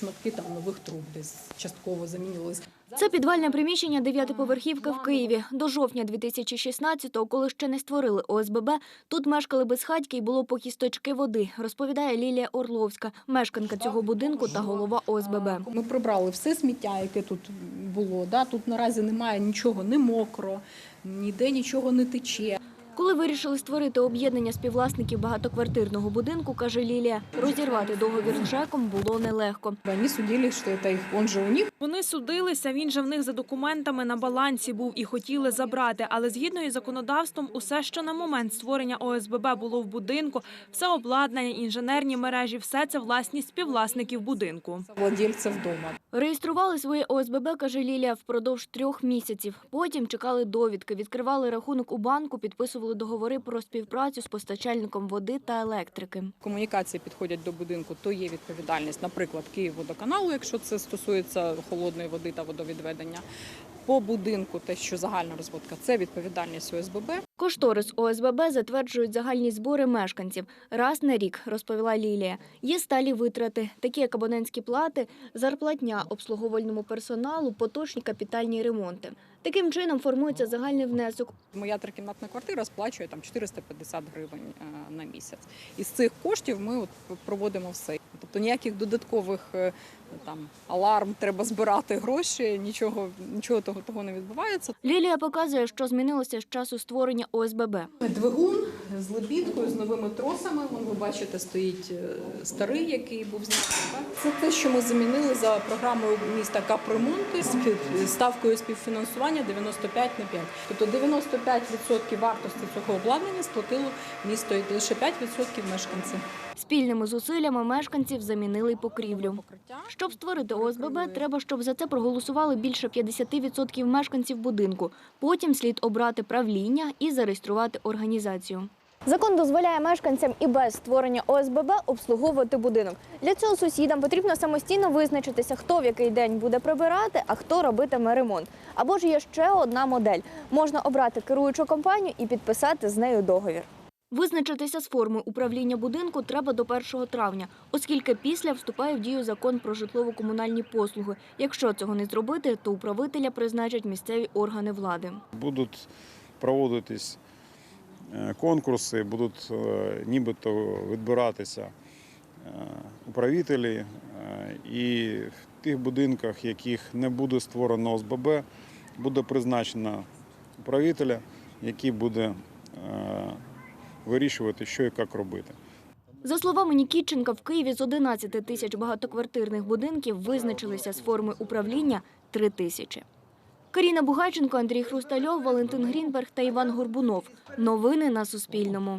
шматки там нових труб десь частково замінювались. Це підвальне приміщення дев'ятиповерхівки в Києві. До жовтня 2016-го, коли ще не створили ОСББ, тут мешкали безхатьки і було по кісточки води, розповідає Лілія Орловська, мешканка цього будинку та голова ОСББ. Ми прибрали все сміття, яке тут було. Да? Тут наразі немає нічого не мокро, ніде нічого не тече. Коли вирішили створити об'єднання співвласників багатоквартирного будинку, каже Лілія, розірвати договір з ЖЕКом було нелегко. Вони судили, що це їх, он же у них. Вони судилися, він же в них за документами на балансі був і хотіли забрати. Але згідно із законодавством, усе, що на момент створення ОСББ було в будинку, все обладнання, інженерні мережі, все це власність співвласників будинку. Владельців дома. Реєстрували своє ОСББ, каже Лілія, впродовж трьох місяців. Потім чекали довідки, відкривали рахунок у банку, підписували договори про співпрацю з постачальником води та електрики. Комунікації підходять до будинку, то є відповідальність, наприклад, Київводоканалу, якщо це стосується холодної води та водовідведення. По будинку, те, що загальна розводка, це відповідальність ОСББ. Кошторис ОСББ затверджують загальні збори мешканців раз на рік, розповіла Лілія. Є сталі витрати, такі як абонентські плати, зарплатня обслуговувальному персоналу, поточні капітальні ремонти. Таким чином формується загальний внесок. Моя трикімнатна квартира сплачує там 450 гривень е, на місяць. Із цих коштів ми от проводимо все. Тобто ніяких додаткових е, там аларм, треба збирати гроші, нічого, нічого того, того не відбувається. Лілія показує, що змінилося з часу створення ОСББ. Двигун з лебідкою, з новими тросами. Вон ви бачите, стоїть е, старий, який був знятий. Це те, що ми замінили за програмою міста капремонти з ставкою співфінансування 95 на 5. Тобто 95% вартості цього обладнання сплатило місто і лише 5% мешканці. Спільними зусиллями мешканців замінили покрівлю. Щоб створити ОСББ, треба, щоб за це проголосували більше 50% мешканців будинку. Потім слід обрати правління і зареєструвати організацію. Закон дозволяє мешканцям і без створення ОСББ обслуговувати будинок. Для цього сусідам потрібно самостійно визначитися, хто в який день буде прибирати, а хто робитиме ремонт. Або ж є ще одна модель: можна обрати керуючу компанію і підписати з нею договір. Визначитися з форми управління будинку треба до 1 травня, оскільки після вступає в дію закон про житлово-комунальні послуги. Якщо цього не зробити, то управителя призначать місцеві органи влади. будуть проводитись е, конкурси, будуть е, нібито відбиратися е, управителі, і в тих будинках, яких не буде створено ОСББ, буде призначено управителя, який буде вирішувати, що і як робити. За словами Нікітченка, в Києві з 11 тисяч багатоквартирних будинків визначилися з форми управління 3 тисячі. Каріна Бугайченко, Андрій Хрустальов, Валентин Грінберг та Іван Горбунов. Новини на Суспільному.